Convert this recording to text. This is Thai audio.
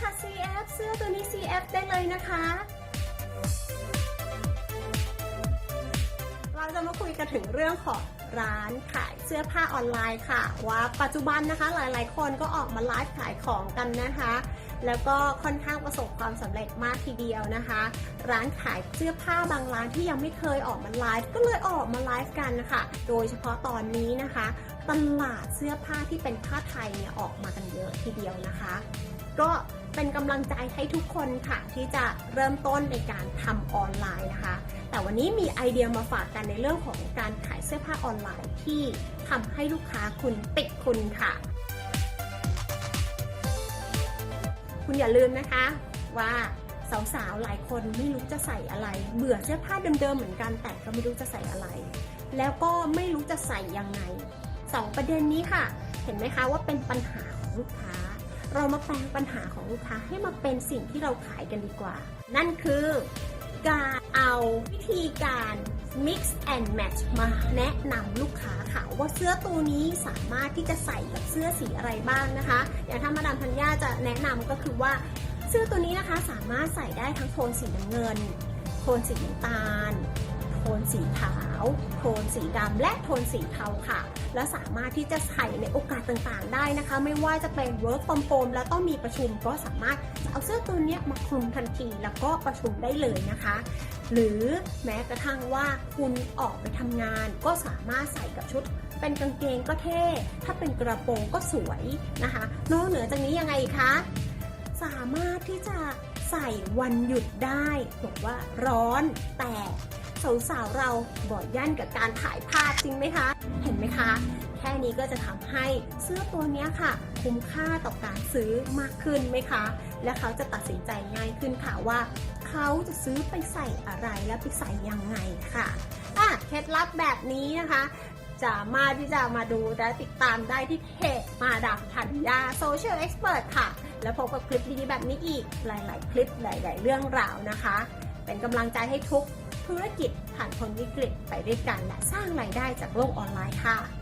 ค่ะ CF เสื้อตัวนี้ CF ได้เลยนะคะ เราจะมาคุยกันถึงเรื่องของ ร้านขายเสื้อผ้าออนไลน์ค่ะ ว่าปัจจุบันนะคะหลายๆ คนก็ออกมาไลฟ์ขายของกันนะคะ แล้วก็ค่อนข้างประสบความสำเร็จมากทีเดียวนะคะ ร้านขายเสื้อผ้าบางร้านที่ยังไม่เคยออกมาไลฟ์ก็เลยออกมาไลฟ์กันนะคะโดยเฉพาะตอนนี้นะคะ ตลาดเสื้อผ้าที่เป็นผ้าไทยเนี่ยออกมากันเยอะทีเดียวนะคะ ก็เป็นกำลังใจให้ทุกคนค่ะที่จะเริ่มต้นในการทำออนไลน์นะคะ แต่วันนี้มีไอเดียมาฝากกันในเรื่องของการขายเสื้อผ้าออนไลน์ที่ทำให้ลูกค้าคุณติดคุณค่ะ คุณอย่าลืมนะคะว่าสาวๆ หลายคนไม่รู้จะใส่อะไร เบื่อเสื้อผ้าเดิมๆ เหมือนกันแต่ก็ไม่รู้จะใส่อะไร แล้วก็ไม่รู้จะใส่ยังไงสองประเด็นนี้ค่ะ เห็นไหมคะว่าเป็นปัญหาของลูกค้า เรามาแปลงปัญหาของลูกค้าให้มาเป็นสิ่งที่เราขายกันดีกว่า นั่นคือ การเอาวิธีการ mix and match มาแนะนำลูกค้าค่ะ ว่าเสื้อตัวนี้สามารถที่จะใส่กับเสื้อสีอะไรบ้างนะคะ อย่างถ้ามาดามธัญญาจะแนะนำก็คือว่า เสื้อตัวนี้นะคะสามารถใส่ได้ทั้งโทนสีน้ำเงิน โทนสีน้ำตาล นสีขาว โทนสีดำและโทนสีเทาค่ะ และสามารถที่จะใส่ในโอกาสต่างๆ ได้นะคะ ไม่ว่าจะเป็น work from home แล้วต้องมีประชุมก็สามารถเอาเสื้อตัวนี้มาคลุมทันทีแล้วก็ประชุมได้เลยนะคะ หรือแม้กระทั่งว่าคุณออกไปทำงานก็สามารถใส่กับชุดเป็นกางเกงก็เท่ ถ้าเป็นกระโปรงก็สวยนะคะ นอกเหนือจากนี้ยังไงคะ สามารถที่จะใส่วันหยุดได้บอกว่าร้อนแต่ สาวๆเราบ่อยย่านกับการถ่ายภาพจริงไหมคะ เห็นไหมคะ แค่นี้ก็จะทำให้เสื้อตัวนี้ค่ะ คุ้มค่าต่อการซื้อมากขึ้นไหมคะ และเขาจะตัดสินใจง่ายขึ้นค่ะว่า เขาจะซื้อไปใส่อะไรและไปใส่ยังไงค่ะอะเคล็ดลับแบบนี้นะคะสามารถที่จะมาดูและติดตามได้ที่เพจมาดามธัญญาโซเชียลเอ็กซ์เพรสค่ะ แล้วพบกับคลิปดีๆแบบนี้อีกหลาย ๆ คลิปหลาย ๆ เรื่องราวนะคะ เป็นกำลังใจให้ทุก ธุรกิจผ่านพ้นวิกฤตไปด้วยกัน และสร้างรายได้จากโลกออนไลน์ค่ะ